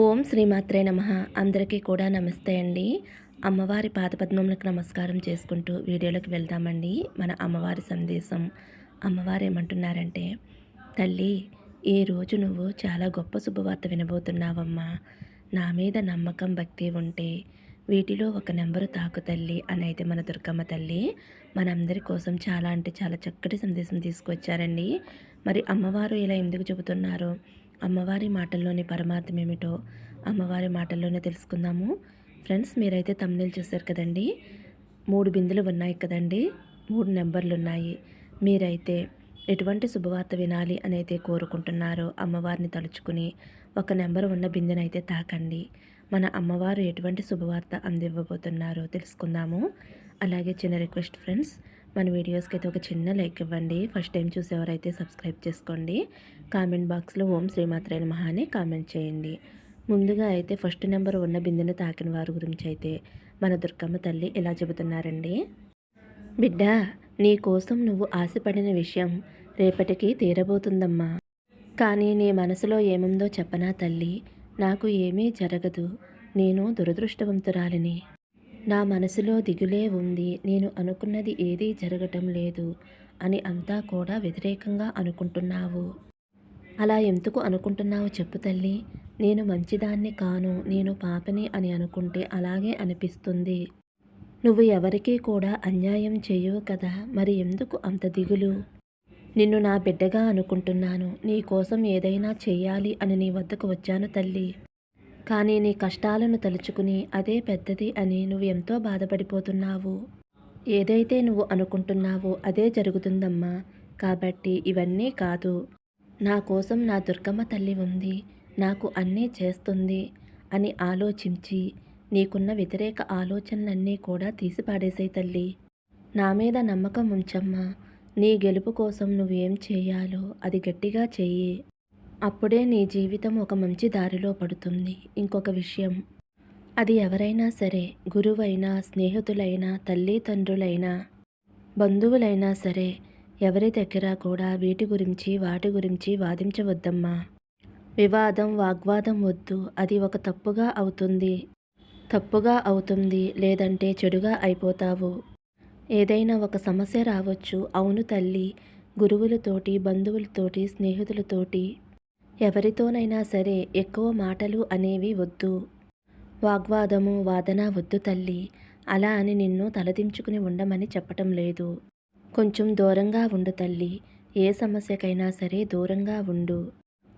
ఓం శ్రీమాత్రే నమ. అందరికీ కూడా నమస్తే అండి. అమ్మవారి పాదపద్మములకు నమస్కారం చేసుకుంటూ వీడియోలోకి వెళ్దామండి. మన అమ్మవారి సందేశం అమ్మవారు ఏమంటున్నారంటే తల్లి ఈరోజు నువ్వు చాలా గొప్ప శుభవార్త వినబోతున్నావమ్మా. నా మీద నమ్మకం భక్తి ఉంటే వీటిలో ఒక నెంబరు తాకు తల్లి అని అయితే మన దుర్గమ్మ తల్లి మనందరి కోసం చాలా అంటే చాలా చక్కటి సందేశం తీసుకొచ్చారండి మరి అమ్మవారు ఇలా ఎందుకు చెబుతున్నారో? అమ్మవారి మాటల్లోని పరమార్థం ఏమిటో అమ్మవారి మాటల్లోనే తెలుసుకుందాము. ఫ్రెండ్స్ మీరైతే తమ్ముళ్ళు చూశారు కదండి? మూడు బిందులు ఉన్నాయి కదండి? మూడు నెంబర్లు ఉన్నాయి. మీరైతే ఎటువంటి శుభవార్త వినాలి అని అయితే కోరుకుంటున్నారో అమ్మవారిని తలుచుకుని ఒక నెంబర్ ఉన్న బిందెనైతే తాకండి. మన అమ్మవారు ఎటువంటి శుభవార్త అందివ్వబోతున్నారో తెలుసుకుందాము. అలాగే చిన్న రిక్వెస్ట్ ఫ్రెండ్స్ మన వీడియోస్కి అయితే ఒక చిన్న లైక్ ఇవ్వండి. ఫస్ట్ టైం చూసేవారైతే సబ్స్క్రైబ్ చేసుకోండి. కామెంట్ బాక్స్లో ఓం శ్రీమాత్రైన మహా అని కామెంట్ చేయండి. ముందుగా అయితే ఫస్ట్ నెంబర్ ఉన్న బిందెను తాకిన వారి గురించి అయితే మన దుర్గమ్మ తల్లి ఇలా చెబుతున్నారండి? బిడ్డ నీ కోసం నువ్వు ఆశపడిన విషయం రేపటికి తీరబోతుందమ్మా. కానీ నీ మనసులో ఏముందో చెప్పనా తల్లి. నాకు ఏమీ జరగదు. నేను దురదృష్టవంతురాలిని. నా మనసులో దిగులే ఉంది. నేను అనుకున్నది ఏదీ జరగటం లేదు అని అంతా కూడా వ్యతిరేకంగా అనుకుంటున్నావు. అలా ఎందుకు అనుకుంటున్నావు చెప్పు తల్లి. నేను మంచిదాన్ని కాను. నేను పాపని అని అనుకుంటే అలాగే అనిపిస్తుంది. నువ్వు ఎవరికీ కూడా అన్యాయం చేయవు కదా. మరి ఎందుకు అంత దిగులు? నిన్ను నా బిడ్డగా అనుకుంటున్నాను. నీ కోసం ఏదైనా చేయాలి అని నీ వద్దకు వచ్చాను తల్లి. కానీ నీ కష్టాలను తలుచుకుని అదే పెద్దది అని నువ్వు ఎంతో బాధపడిపోతున్నావు. ఏదైతే నువ్వు అనుకుంటున్నావో అదే జరుగుతుందమ్మా. కాబట్టి ఇవన్నీ కాదు. నా కోసం నా దుర్గమ్మ తల్లి ఉంది. నాకు అన్నీ చేస్తుంది అని ఆలోచించి నీకున్న వ్యతిరేక ఆలోచనలన్నీ కూడా తీసిపాడేసే తల్లి. నా మీద నమ్మకం ఉంచమ్మా. నీ గెలుపు కోసం నువ్వేం చేయాలో అది గట్టిగా చెయ్యి. అప్పుడే నీ జీవితం ఒక మంచి దారిలో పడుతుంది. ఇంకొక విషయం. అది ఎవరైనా సరే గురువైనా స్నేహితులైనా తల్లిదండ్రులైనా బంధువులైనా సరే ఎవరి దగ్గర కూడా వీటి గురించి వాటి గురించి వాదించవద్దమ్మా. వివాదం వాగ్వాదం వద్దు. అది ఒక తప్పుగా అవుతుంది. తప్పుగా అవుతుంది లేదంటే చెడుగా అయిపోతావు. ఏదైనా ఒక సమస్య రావచ్చు. అవును తల్లి గురువులతోటి బంధువులతోటి స్నేహితులతోటి ఎవరితోనైనా సరే ఎక్కువ మాటలు అనేవి వద్దు. వాగ్వాదము వాదన వద్దు తల్లి. అలా అని నిన్ను తలదించుకుని ఉండమని చెప్పటం లేదు. కొంచెం దూరంగా ఉండు తల్లి. ఏ సమస్యకైనా సరే దూరంగా ఉండు.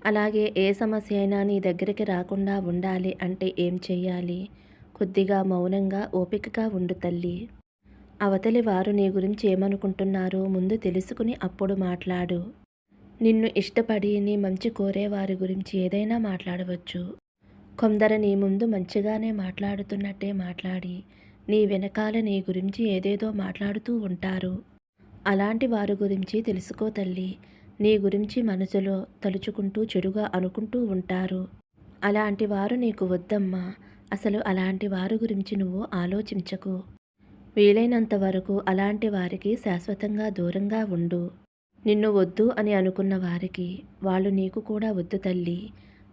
అలాగే ఏ సమస్య అయినా నీ దగ్గరికి రాకుండా ఉండాలి అంటే ఏం చెయ్యాలి? కొద్దిగా మౌనంగా ఓపికగా ఉండు తల్లి. అవతలి వారు నీ గురించి ఏమనుకుంటున్నారో ముందు తెలుసుకుని అప్పుడు మాట్లాడు. నిన్ను ఇష్టపడి నీ మంచి కోరే వారి గురించి ఏదైనా మాట్లాడవచ్చు. కొందరు నీ ముందు మంచిగానే మాట్లాడుతున్నట్టే మాట్లాడి నీ వెనకాల నీ గురించి ఏదేదో మాట్లాడుతూ ఉంటారు. అలాంటి వారి గురించి తెలుసుకో తల్లి. నీ గురించి మనసులో తలుచుకుంటూ చెడుగా అనుకుంటూ ఉంటారు. అలాంటి వారు నీకు వద్దమ్మా. అసలు అలాంటి వారి గురించి నువ్వు ఆలోచించకు. వీలైనంత వరకు అలాంటి వారికి శాశ్వతంగా దూరంగా ఉండు. నిన్ను వద్దు అని అనుకున్న వారికి వాళ్ళు నీకు కూడా వద్దు తల్లి.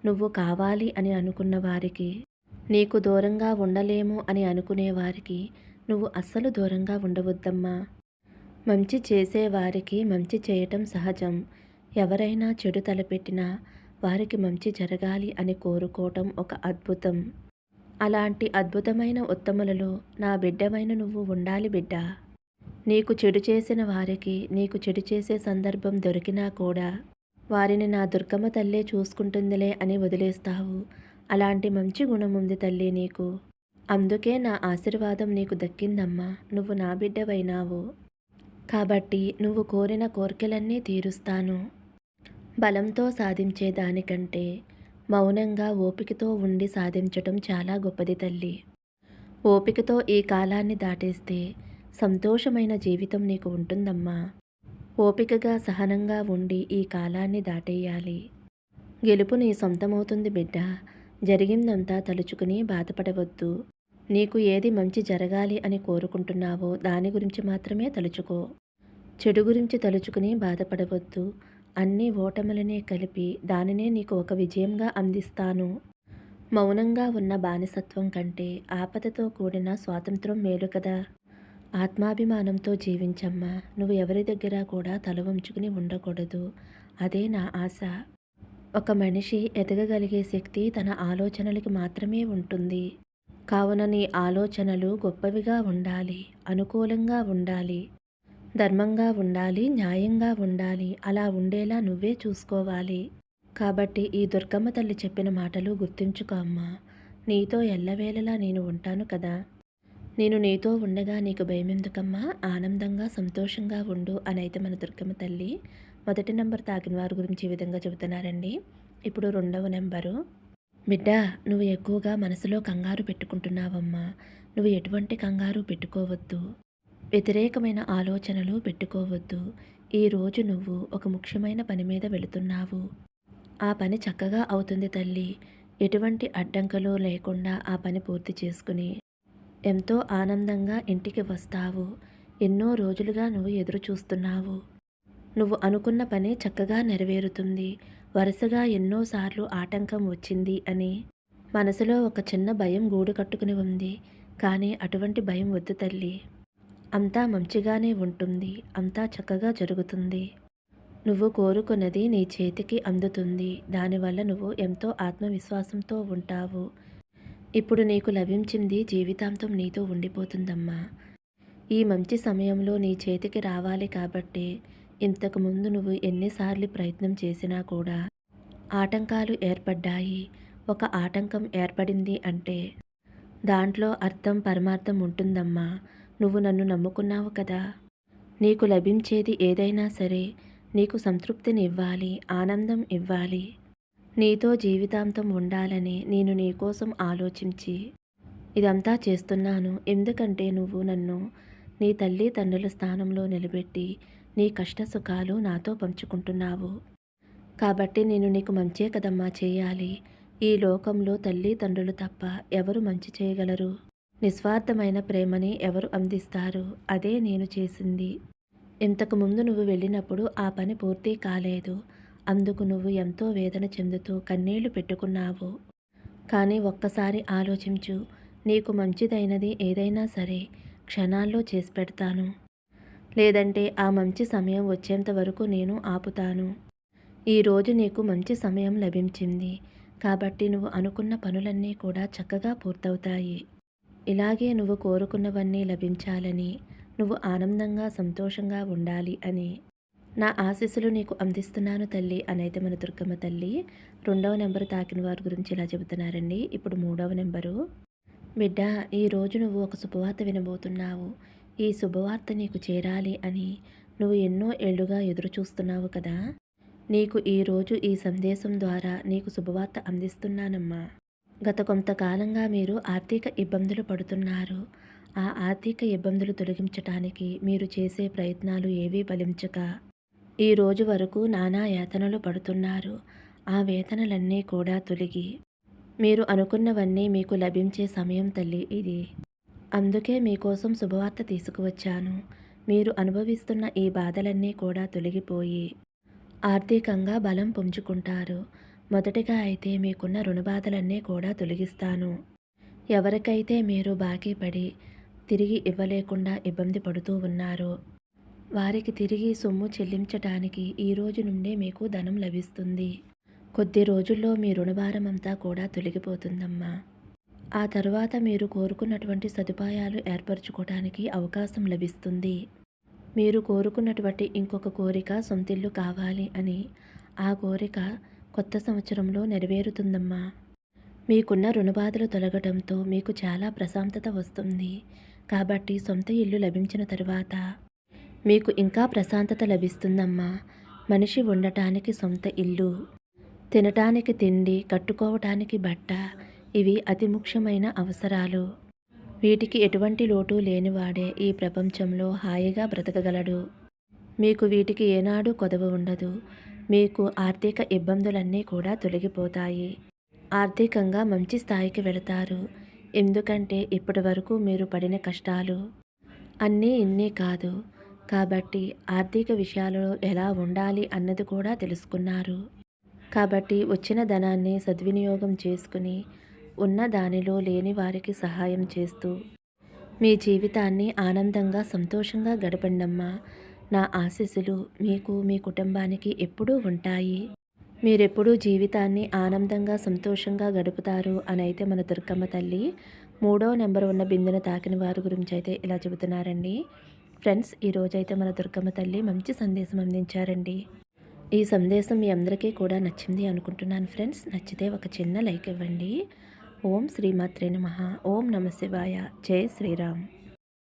నువ్వు కావాలి అని అనుకున్న వారికి నీకు దూరంగా ఉండలేము అని అనుకునే వారికి నువ్వు అస్సలు దూరంగా ఉండవద్దమ్మా. మంచి చేసేవారికి మంచి చేయటం సహజం. ఎవరైనా చెడు తలపెట్టినా వారికి మంచి జరగాలి అని కోరుకోవటం ఒక అద్భుతం. అలాంటి అద్భుతమైన ఉత్తములలో నా బిడ్డమైన నువ్వు ఉండాలి బిడ్డ. నీకు చెడు చేసిన వారికి నీకు చెడు చేసే సందర్భం దొరికినా కూడా వారిని నా దుర్గమ్మ తల్లే చూసుకుంటుందిలే అని వదిలేస్తావు. అలాంటి మంచి గుణం ఉంది తల్లి నీకు. అందుకే నా ఆశీర్వాదం నీకు దక్కిందమ్మా. నువ్వు నా బిడ్డవైనావు. కాబట్టి నువ్వు కోరిన కోరికలన్నీ తీరుస్తాను. బలంతో సాధించే దానికంటే మౌనంగా ఓపికతో ఉండి సాధించటం చాలా గొప్పది తల్లి. ఓపికతో ఈ కాలాన్ని దాటేస్తే సంతోషమైన జీవితం నీకు ఉంటుందమ్మా. ఓపికగా సహనంగా ఉండి ఈ కాలాన్ని దాటేయాలి. గెలుపు నీ సొంతమవుతుంది బిడ్డ. జరిగిందంతా తలుచుకుని బాధపడవద్దు. నీకు ఏది మంచి జరగాలి అని కోరుకుంటున్నావో దాని గురించి మాత్రమే తలుచుకో. చెడు గురించి తలుచుకుని బాధపడవద్దు. అన్ని ఓటములనే కలిపి దానినే నీకు ఒక విజయంగా అందిస్తాను. మౌనంగా ఉన్న బానిసత్వం కంటే ఆపదతో కూడిన స్వాతంత్రం మేలు కదా. ఆత్మాభిమానంతో జీవించమ్మా. నువ్వు ఎవరి దగ్గర కూడా తల వంచుకుని ఉండకూడదు. అదే నా ఆశ. ఒక మనిషి ఎదగగలిగే శక్తి తన ఆలోచనలకి మాత్రమే ఉంటుంది. కావున నీ ఆలోచనలు గొప్పవిగా ఉండాలి. అనుకూలంగా ఉండాలి. ధర్మంగా ఉండాలి. న్యాయంగా ఉండాలి. అలా ఉండేలా నువ్వే చూసుకోవాలి. కాబట్టి ఈ దుర్గమ్మ తల్లి చెప్పిన మాటలు గుర్తుంచుకో అమ్మా. నీతో ఎల్లవేళలా నేను ఉంటాను కదా. నేను నీతో ఉండగా నీకు భయమెందుకమ్మా? ఆనందంగా సంతోషంగా ఉండు అనైతే మన దుర్గమ్మ తల్లి మొదటి నెంబర్ తాకిన వారి గురించి ఈ విధంగా చెబుతున్నారండి. ఇప్పుడు రెండవ నెంబరు. బిడ్డ నువ్వు ఎక్కువగా మనసులో కంగారు పెట్టుకుంటున్నావమ్మా. నువ్వు ఎటువంటి కంగారు పెట్టుకోవద్దు. వ్యతిరేకమైన ఆలోచనలు పెట్టుకోవద్దు. ఈరోజు నువ్వు ఒక ముఖ్యమైన పని మీద వెళుతున్నావు. ఆ పని చక్కగా అవుతుంది తల్లి. ఎటువంటి అడ్డంకులు లేకుండా ఆ పని పూర్తి చేసుకుని ఎంతో ఆనందంగా ఇంటికి వస్తావు. ఎన్నో రోజులుగా నువ్వు ఎదురు చూస్తున్నావు నువ్వు అనుకున్న పని చక్కగా నెరవేరుతుంది. వరుసగా ఎన్నోసార్లు ఆటంకం వచ్చింది అని మనసులో ఒక చిన్న భయం గూడు కట్టుకుని ఉంది. కానీ అటువంటి భయం వద్దు తల్లి. అంతా మంచిగానే ఉంటుంది. అంతా చక్కగా జరుగుతుంది. నువ్వు కోరుకున్నది నీ చేతికి అందుతుంది. దానివల్ల నువ్వు ఎంతో ఆత్మవిశ్వాసంతో ఉంటావు. ఇప్పుడు నీకు లభించింది జీవితాంతం నీతో ఉండిపోతుందమ్మా. ఈ మంచి సమయంలో నీ చేతికి రావాలి కాబట్టి ఇంతకుముందు నువ్వు ఎన్నిసార్లు ప్రయత్నం చేసినా కూడా ఆటంకాలు ఏర్పడ్డాయి. ఒక ఆటంకం ఏర్పడింది అంటే దాంట్లో అర్థం పరమార్థం ఉంటుందమ్మా. నువ్వు నన్ను నమ్ముకున్నావు కదా. నీకు లభించేది ఏదైనా సరే నీకు సంతృప్తిని ఇవ్వాలి ఆనందం ఇవ్వాలి. నీతో జీవితాంతం ఉండాలని నేను నీకోసం ఆలోచించి ఇదంతా చేస్తున్నాను. ఎందుకంటే నువ్వు నన్ను నీ తల్లి తండ్రుల స్థానంలో నిలబెట్టి నీ కష్ట సుఖాలు నాతో పంచుకుంటున్నావు. కాబట్టి నేను నీకు మంచే కదమ్మా చేయాలి. ఈ లోకంలో తల్లి తండ్రులు తప్ప ఎవరు మంచి చేయగలరు? నిస్వార్థమైన ప్రేమని ఎవరు అందిస్తారు? అదే నేను చేసింది. ఇంతకు ముందు నువ్వు వెళ్ళినప్పుడు ఆ పని పూర్తి కాలేదు. అందుకు నువ్వు ఎంతో వేదన చెందుతూ కన్నీళ్ళు పెట్టుకున్నావు. కానీ ఒక్కసారి ఆలోచించు నీకు మంచిదైనది ఏదైనా సరే క్షణాల్లో చేసి పెడతాను. లేదంటే ఆ మంచి సమయం వచ్చేంత వరకు నేను ఆపుతాను. ఈరోజు నీకు మంచి సమయం లభించింది కాబట్టి నువ్వు అనుకున్న పనులన్నీ కూడా చక్కగా పూర్తవుతాయి. ఇలాగే నువ్వు కోరుకున్నవన్నీ లభించాలని నువ్వు ఆనందంగా సంతోషంగా ఉండాలి అని. నా ఆశీస్సులు నీకు అందిస్తున్నాను తల్లి అనైతే మన దుర్గమ్మ తల్లి. రెండవ నెంబరు తాకిన వారి గురించి ఇలా చెబుతున్నారండి. ఇప్పుడు మూడవ నెంబరు. బిడ్డ ఈరోజు నువ్వు ఒక శుభవార్త వినబోతున్నావు. ఈ శుభవార్త నీకు చేరాలి అని నువ్వు ఎన్నో ఏళ్ళుగా ఎదురు చూస్తున్నావు కదా. నీకు ఈరోజు ఈ సందేశం ద్వారా నీకు శుభవార్త అందిస్తున్నానమ్మా. గత కొంతకాలంగా మీరు ఆర్థిక ఇబ్బందులు పడుతున్నారు. ఆ ఆర్థిక ఇబ్బందులు తొలగించటానికి మీరు చేసే ప్రయత్నాలు ఏవీ ఫలించక ఈ రోజు వరకు నానా యాతనలు పడుతున్నారు. ఆ వేతనలన్నీ కూడా తొలగి. మీరు అనుకున్నవన్నీ మీకు లభించే సమయం తల్లి ఇది. అందుకే మీకోసం శుభవార్త తీసుకువచ్చాను. మీరు అనుభవిస్తున్న ఈ బాధలన్నీ కూడా తొలగిపోయి ఆర్థికంగా బలం పుంజుకుంటారు. మొదటిగా అయితే మీకున్న రుణబాధలన్నీ కూడా తొలగిస్తాను. ఎవరికైతే మీరు బాకీ పడి తిరిగి ఇవ్వలేకుండా ఇబ్బంది పడుతూ ఉన్నారో. వారికి తిరిగి సొమ్ము చెల్లించటానికి ఈ రోజు నుండే మీకు ధనం లభిస్తుంది. కొద్ది రోజుల్లో మీ రుణభారం అంతా కూడా తొలగిపోతుందమ్మా. ఆ తర్వాత మీరు కోరుకున్నటువంటి సదుపాయాలు ఏర్పరచుకోవడానికి అవకాశం లభిస్తుంది. మీరు కోరుకున్నటువంటి ఇంకొక కోరిక సొంతిల్లు కావాలి అని ఆ కోరిక కొత్త సంవత్సరంలో నెరవేరుతుందమ్మా. మీకున్న రుణబాధలు తొలగటంతో మీకు చాలా ప్రశాంతత వస్తుంది. కాబట్టి సొంత ఇల్లు లభించిన తరువాత మీకు ఇంకా ప్రశాంతత లభిస్తుందమ్మా. మనిషి ఉండటానికి సొంత ఇల్లు తినటానికి తిండి కట్టుకోవటానికి బట్ట ఇవి అతి ముఖ్యమైన అవసరాలు. వీటికి ఎటువంటి లోటు లేనివాడే ఈ ప్రపంచంలో హాయిగా బ్రతకగలడు. మీకు వీటికి ఏనాడు కొదవ ఉండదు. మీకు ఆర్థిక ఇబ్బందులన్నీ కూడా తొలగిపోతాయి. ఆర్థికంగా మంచి స్థాయికి వెళతారు. ఎందుకంటే ఇప్పటి వరకు మీరు పడిన కష్టాలు అన్నీ ఇన్ని కాదు. కాబట్టి ఆర్థిక విషయాలలో ఎలా ఉండాలి అన్నది కూడా తెలుసుకున్నారు. కాబట్టి వచ్చిన ధనాన్ని సద్వినియోగం చేసుకుని ఉన్న దానిలో లేని వారికి సహాయం చేస్తూ మీ జీవితాన్ని ఆనందంగా సంతోషంగా గడపండమ్మా. నా ఆశీస్సులు మీకు మీ కుటుంబానికి ఎప్పుడూ ఉంటాయి. మీరెప్పుడూ జీవితాన్ని ఆనందంగా సంతోషంగా గడుపుతారు అని అయితే మన దుర్గమ్మ తల్లి మూడో నెంబర్ ఉన్న బిందెను తాకిన వారి గురించి అయితే ఇలా చెబుతున్నారండి. ఫ్రెండ్స్ ఈరోజైతే మన దుర్గమ్మ తల్లి మంచి సందేశం అందించారండి. ఈ సందేశం మీ అందరికీ కూడా నచ్చింది అనుకుంటున్నాను ఫ్రెండ్స్. నచ్చితే ఒక చిన్న లైక్ ఇవ్వండి. ఓం శ్రీమాత్రే నమ. ఓం నమ శివాయ. జై శ్రీరామ్.